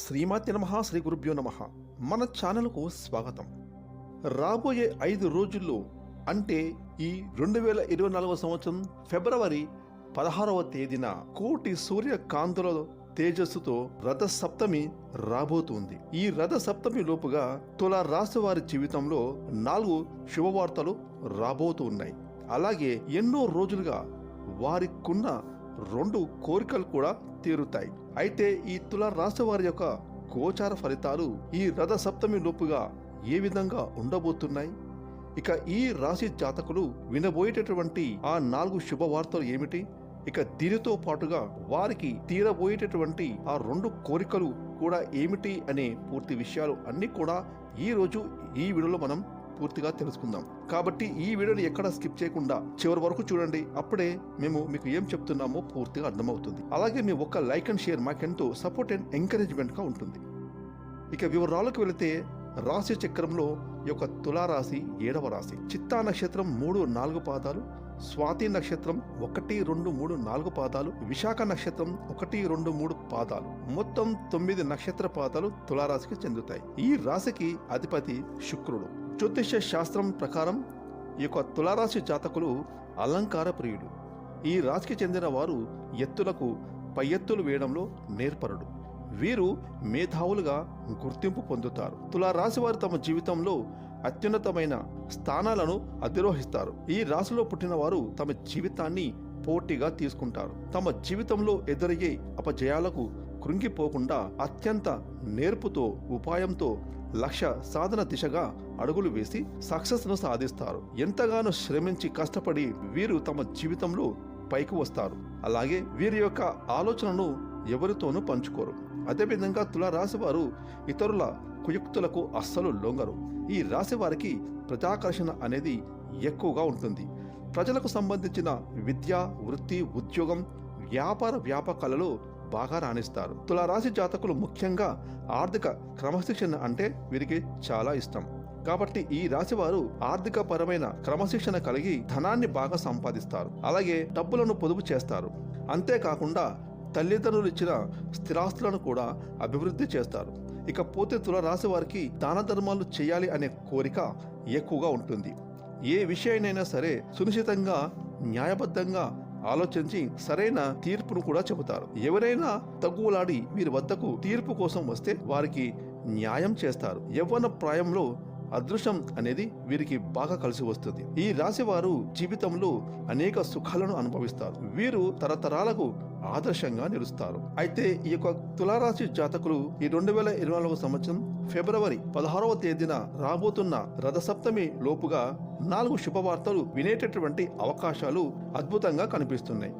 శ్రీమాతి నమ శ్రీ గురుభ్యో నమ. మన ఛానల్కు స్వాగతం. రాబోయే ఐదు రోజుల్లో అంటే ఈ రెండు వేల ఇరవై నాలుగవ సంవత్సరం ఫిబ్రవరి పదహారవ తేదీన కోటి సూర్య కాంతుల తేజస్సుతో రథ సప్తమి రాబోతుంది. ఈ రథ సప్తమి లోపుగా తుల రాశి వారి జీవితంలో నాలుగు శుభవార్తలు రాబోతూ ఉన్నాయి అలాగే ఎన్నో రోజులుగా వారికున్న రెండు కోరికలు కూడా తీరుతాయి. అయితే ఈ తుల రాశి వారి యొక్క గోచార ఫలితాలు ఈ రథ సప్తమి లోపుగా ఏ విధంగా ఉండబోతున్నాయి? ఇక ఈ రాశి జాతకులు వినబోయేటటువంటి ఆ నాలుగు శుభవార్తలు ఏమిటి? ఇక దీనితో పాటుగా వారికి తీరబోయేటటువంటి ఆ రెండు కోరికలు కూడా ఏమిటి అనే పూర్తి విషయాలు అన్ని కూడా ఈ రోజు ఈ వీడియోలో మనం పూర్తిగా తెలుసుకుందాం. కాబట్టి ఈ వీడియోని ఎక్కడ స్కిప్ చేయకుండా చివరి వరకు చూడండి. అప్పుడే మేము మీకు ఏం చెప్తున్నామో పూర్తిగా అర్థమవుతుంది. అలాగే మీ ఒక్క లైక్ అండ్ షేర్ మాకెంతో సపోర్ట్ అండ్ ఎంకరేజ్మెంట్గా ఉంటుంది. ఇక వివరాలకు వెళితే రాశి చక్రంలో ఈ యొక్క తులారాశి ఏడవ రాశి. చిత్తా నక్షత్రం మూడు నాలుగు పాదాలు స్వాతి నక్షత్రం ఒకటి రెండు మూడు నాలుగు పాదాలు విశాఖ నక్షత్రం ఒకటి రెండు మూడు పాదాలు. మొత్తం తొమ్మిది నక్షత్ర పాదాలు తులారాశికి చెందుతాయి. ఈ రాశికి అధిపతి శుక్రుడు. జ్యోతిష శాస్త్రం ప్రకారం ఈ యొక్క తులారాశి జాతకులు అలంకార ప్రియుడు. ఈ రాశికి చెందిన వారు ఎత్తులకు పై ఎత్తులు వేయడంలో నేర్పరుడు. వీరు మేధావులుగా గుర్తింపు పొందుతారు. తులారాశి వారు తమ జీవితంలో అత్యున్నతమైన స్థానాలను అధిరోహిస్తారు. ఈ రాశిలో పుట్టిన వారు తమ జీవితాన్ని పోటీగా తీసుకుంటారు. తమ జీవితంలో ఎదురయ్యే అపజయాలకు కృంగిపోకుండా అత్యంత నేర్పుతో ఉపాయంతో లక్ష్య సాధన దిశగా అడుగులు వేసి సక్సెస్ను సాధిస్తారు. ఎంతగానో శ్రమించి కష్టపడి వీరు తమ జీవితంలో పైకి వస్తారు. అలాగే వీరి యొక్క ఆలోచనను ఎవరితోనూ పంచుకోరు. అదేవిధంగా తుల రాశి వారు ఇతరుల కుయుక్తులకు అస్సలు లొంగరు. ఈ రాశి వారికి ప్రజాకర్షణ అనేది ఎక్కువగా ఉంటుంది. ప్రజలకు సంబంధించిన విద్య వృత్తి ఉద్యోగం వ్యాపార వ్యాపకాలలో బాగా రాణిస్తారు. తులారాశి జాతకులు ముఖ్యంగా ఆర్థిక క్రమశిక్షణ అంటే వీరికి చాలా ఇష్టం. కాబట్టి ఈ రాశి వారు ఆర్థిక పరమైన క్రమశిక్షణ కలిగి ధనాన్ని బాగా సంపాదిస్తారు. అలాగే డబ్బులను పొదుపు చేస్తారు. అంతేకాకుండా తల్లిదండ్రులు ఇచ్చిన స్థిరాస్తులను కూడా అభివృద్ధి చేస్తారు. ఇకపోతే తులరాశి వారికి దాన ధర్మాలు చేయాలి అనే కోరిక ఎక్కువగా ఉంటుంది. ఏ విషయాన్నైనా సరే సునిశ్చితంగా న్యాయబద్ధంగా ఆలోచించి సరైన తీర్పును కూడా చెబుతారు. ఎవరైనా తగ్గులాడి వీరి వద్దకు తీర్పు కోసం వస్తే వారికి న్యాయం చేస్తారు. యవ్వన ప్రాయంలో అదృష్టం అనేది వీరికి బాగా కలిసి వస్తుంది. ఈ రాశి వారు జీవితంలో అనేక సుఖాలను అనుభవిస్తారు. వీరు తరతరాలకు ఆదర్శంగా నిలుస్తారు. అయితే ఈ యొక్క తులారాశి జాతకులు ఈ రెండు వేల ఇరవై నాలుగు సంవత్సరం ఫిబ్రవరి పదహారవ తేదీన రాబోతున్న రథసప్తమి లోపుగా నాలుగు శుభవార్తలు వినేటటువంటి అవకాశాలు అద్భుతంగా కనిపిస్తున్నాయి.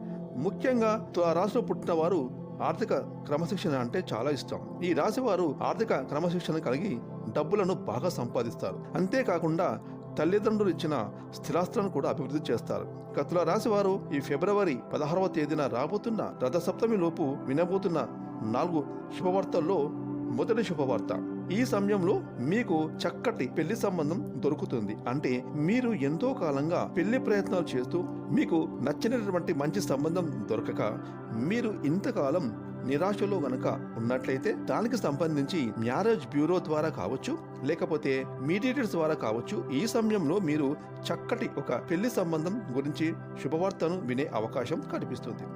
ముఖ్యంగా తులారాశిలో పుట్టిన వారు ఆర్థిక క్రమశిక్షణ అంటే చాలా ఇష్టం. ఈ రాశివారు ఆర్థిక క్రమశిక్షణ కలిగి డబ్బులను బాగా సంపాదిస్తారు. అంతేకాకుండా తల్లిదండ్రులు ఇచ్చిన స్థిరాస్తులను కూడా అభివృద్ధి చేస్తారు. కతుల రాశివారు ఈ ఫిబ్రవరి పదహారవ తేదీన రాబోతున్న రథసప్తమి లోపు వినబోతున్న నాలుగు శుభవార్తల్లో మొదటి శుభవార్త. ఈ సమయంలో మీకు చక్కటి పెళ్ళి సంబంధం దొరుకుతుంది. అంటే మీరు ఎంతో కాలంగా పెళ్ళి ప్రయత్నాలు చేస్తూ మీకు నచ్చినటువంటి మంచి సంబంధం దొరకక మీరు ఇంతకాలం నిరాశలో గనక ఉన్నట్లయితే దానికి సంబంధించి మ్యారేజ్ బ్యూరో ద్వారా కావచ్చు లేకపోతే మీడియేటర్స్ ద్వారా కావచ్చు ఈ సమయంలో మీరు చక్కటి ఒక పెళ్ళి సంబంధం గురించి శుభవార్తను వినే అవకాశం కనిపిస్తుంది.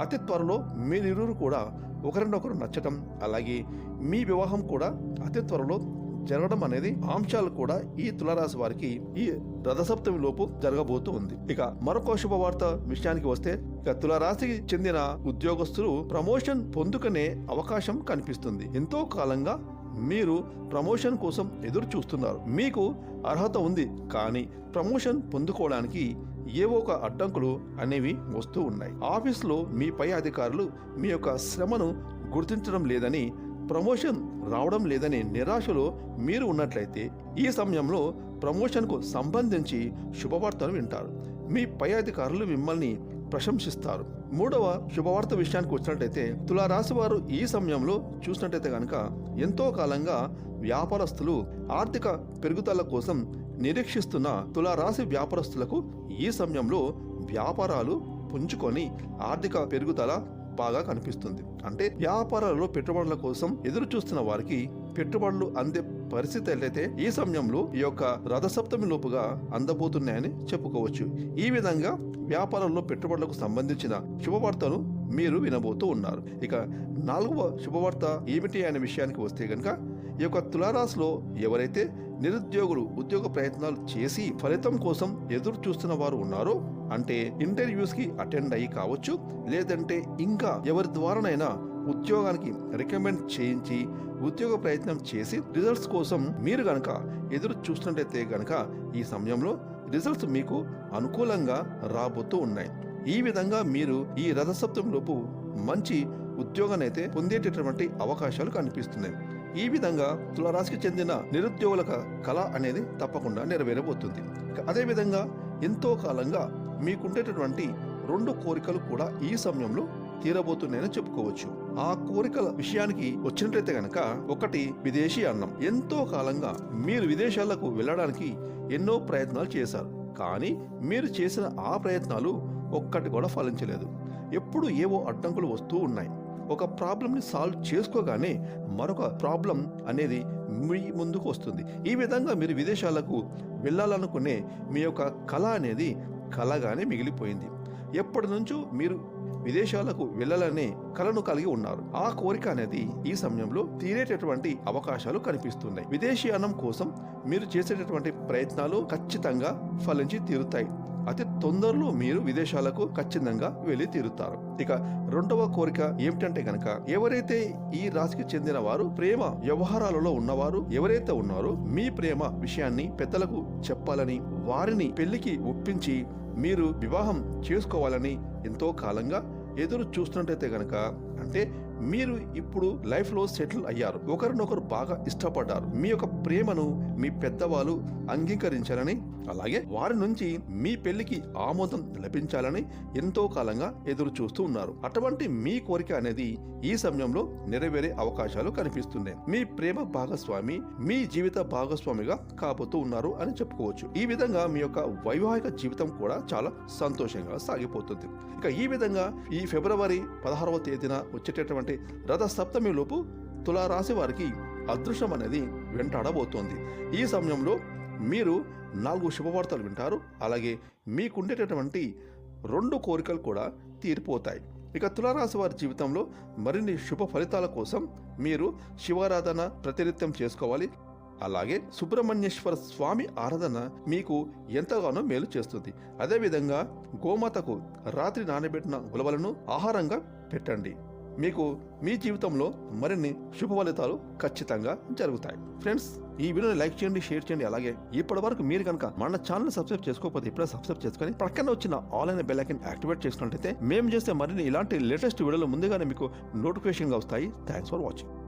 అతి త్వరలో మీరిరువురు కూడా ఒకరినొకరు నచ్చటం అలాగే మీ వివాహం కూడా అతి త్వరలో జరగడం అనేది అంశాలు కూడా ఈ తులారాశి వారికి ఈ రథసప్తమి లోపు జరగబోతూ ఉంది. ఇక మరొక శుభవార్త విషయానికి వస్తే ఇక తులరాశికి చెందిన ఉద్యోగస్తులు ప్రమోషన్ పొందుకునే అవకాశం కనిపిస్తుంది. ఎంతో కాలంగా మీరు ప్రమోషన్ కోసం ఎదురు చూస్తున్నారు మీకు అర్హత ఉంది కానీ ప్రమోషన్ పొందుకోవడానికి ఏవో ఒక అడ్డంకులు అనేవి వస్తూ ఉన్నాయి. ఆఫీస్లో మీ పై అధికారులు మీ యొక్క శ్రమను గుర్తించడం లేదని ప్రమోషన్ రావడం లేదని నిరాశలో మీరు ఉన్నట్లయితే ఈ సమయంలో ప్రమోషన్కు సంబంధించి శుభవార్తను వింటారు. మీ పై అధికారులు మిమ్మల్ని ప్రశంసిస్తారు. మూడవ శుభవార్త విషయానికి వచ్చినట్లయితే తులారాశి వారు ఈ సమయంలో చూసినట్లయితే కనుక ఎంతో కాలంగా వ్యాపారస్తులు ఆర్థిక పెరుగుదల కోసం నిరీక్షిస్తున్న తులారాశి వ్యాపారస్తులకు ఈ సమయంలో వ్యాపారాలు పుంజుకొని ఆర్థిక పెరుగుదల బాగా కనిపిస్తుంది. అంటే వ్యాపారాలలో పెట్టుబడుల కోసం ఎదురు చూస్తున్న వారికి పెట్టుబడులు అందే పరిస్థితి అయితే ఈ సమయంలో ఈ యొక్క రథసప్తమి లోపుగా అందబోతున్నాయని చెప్పుకోవచ్చు. ఈ విధంగా వ్యాపారంలో పెట్టుబడులకు సంబంధించిన శుభవార్తను మీరు వినబోతూ ఉన్నారు. ఇక నాలుగవ శుభవార్త ఏమిటి అనే విషయానికి వస్తే కనుక ఈ యొక్క తులారాశిలో ఎవరైతే నిరుద్యోగులు ఉద్యోగ ప్రయత్నాలు చేసి ఫలితం కోసం ఎదురు చూస్తున్న వారు ఉన్నారో అంటే ఇంటర్వ్యూస్కి అటెండ్ అయ్యి కావచ్చు లేదంటే ఇంకా ఎవరి ద్వారానైనా ఉద్యోగానికి రికమెండ్ చేయించి ఉద్యోగ ప్రయత్నం చేసి రిజల్ట్స్ కోసం మీరు గనక ఎదురు చూస్తున్నట్లయితే గనక ఈ సమయంలో రిజల్ట్స్ మీకు అనుకూలంగా రాబోతూ ఉన్నాయి. ఈ విధంగా మీరు ఈ రథసప్తం లోపు మంచి ఉద్యోగాన్ని అయితే పొందేటటువంటి అవకాశాలు కనిపిస్తున్నాయి. ఈ విధంగా తులరాశికి చెందిన నిరుద్యోగుల కళ అనేది తప్పకుండా నెరవేరబోతుంది. అదేవిధంగా ఎంతో కాలంగా మీకుండేటటువంటి రెండు కోరికలు కూడా ఈ సమయంలో తీరబోతున్నాయని చెప్పుకోవచ్చు. ఆ కోరికల విషయానికి వచ్చినట్లయితే గనక ఒకటి విదేశీ అన్నం. ఎంతో కాలంగా మీరు విదేశాలకు వెళ్ళడానికి ఎన్నో ప్రయత్నాలు చేశారు. కానీ మీరు చేసిన ఆ ప్రయత్నాలు ఒక్కటి కూడా ఫలించలేదు. ఎప్పుడు ఏవో అడ్డంకులు వస్తూ ఉన్నాయి. ఒక ప్రాబ్లంని సాల్వ్ చేసుకోగానే మరొక ప్రాబ్లం అనేది మీ ముందుకు వస్తుంది. ఈ విధంగా మీరు విదేశాలకు వెళ్ళాలనుకునే మీ యొక్క కళ అనేది కళగానే మిగిలిపోయింది. ఎప్పటి నుంచో మీరు విదేశాలకు వెళ్ళాలనే కలను కలిగి ఉన్నారు. ఆ కోరిక అనేది ఈ సమయంలో తీరేటటువంటి అవకాశాలు కనిపిస్తున్నాయి. విదేశీయానం కోసం మీరు చేసేటటువంటి ప్రయత్నాలు ఖచ్చితంగా ఫలించి తీరుతాయి. అతి తొందరలో మీరు విదేశాలకు ఖచ్చితంగా వెళ్ళి తీరుతారు. ఇక రెండవ కోరిక ఏమిటంటే కనుక ఎవరైతే ఈ రాశికి చెందిన వారు ప్రేమ వ్యవహారాలలో ఉన్నవారు ఎవరైతే ఉన్నారో మీ ప్రేమ విషయాన్ని పెద్దలకు చెప్పాలని వారిని పెళ్ళికి ఒప్పించి మీరు వివాహం చేసుకోవాలని ఎంతో కాలంగా ఎదురు చూస్తున్నట్టయితే గనక అంటే మీరు ఇప్పుడు లైఫ్లో సెటిల్ అయ్యారు. ఒకరినొకరు బాగా ఇష్టపడ్డారు. మీ యొక్క ప్రేమను మీ పెద్దవాళ్ళు అంగీకరించాలని అలాగే వారి నుంచి మీ పెళ్ళికి ఆమోదం లభించాలని ఎంతో కాలంగా ఎదురు చూస్తూ ఉన్నారు. అటువంటి మీ కోరిక అనేది ఈ సమయంలో నెరవేరే అవకాశాలు కనిపిస్తున్నాయి. మీ ప్రేమ భాగస్వామి మీ జీవిత భాగస్వామిగా కాబోతూ ఉన్నారు అని చెప్పుకోవచ్చు. ఈ విధంగా మీ యొక్క వైవాహిక జీవితం కూడా చాలా సంతోషంగా సాగిపోతుంది. ఇక ఈ విధంగా ఈ ఫిబ్రవరి పదహారవ తేదీన వచ్చేటటువంటి రథ సప్తమి లోపు తులారాశి వారికి అదృష్టం అనేది వెంటాడబోతోంది. ఈ సమయంలో మీరు నాలుగు శుభవార్తలు వింటారు అలాగే మీకుండేటటువంటి రెండు కోరికలు కూడా తీరిపోతాయి. ఇక తులారాశి వారి జీవితంలో మరిన్ని శుభ ఫలితాల కోసం మీరు శివారాధన ప్రతినిత్యం చేసుకోవాలి. అలాగే సుబ్రహ్మణ్యేశ్వర స్వామి ఆరాధన మీకు ఎంతగానో మేలు చేస్తుంది. అదేవిధంగా గోమాతకు రాత్రి నానబెట్టిన ఉలవలను ఆహారంగా పెట్టండి. మీకు మీ జీవితంలో మరిన్ని శుభ ఫలితాలు ఖచ్చితంగా జరుగుతాయి. ఫ్రెండ్స్ ఈ వీడియోని లైక్ చేయండి షేర్ చేయండి. అలాగే ఇప్పటి వరకు మీరు కనుక మన ఛానల్ సబ్స్క్రైబ్ చేసుకోకపోతే ఇప్పుడే సబ్స్క్రైబ్ చేసుకొని పక్కన వచ్చిన ఆల్ అయిన బెల్ ఐకన్ యాక్టివేట్ చేసుకున్నట్లయితే మేము చేస్తే మరిన్ని ఇలాంటి లేటెస్ట్ వీడియోలు ముందుగానే మీకు నోటిఫికేషన్గా వస్తాయి. Thanks for watching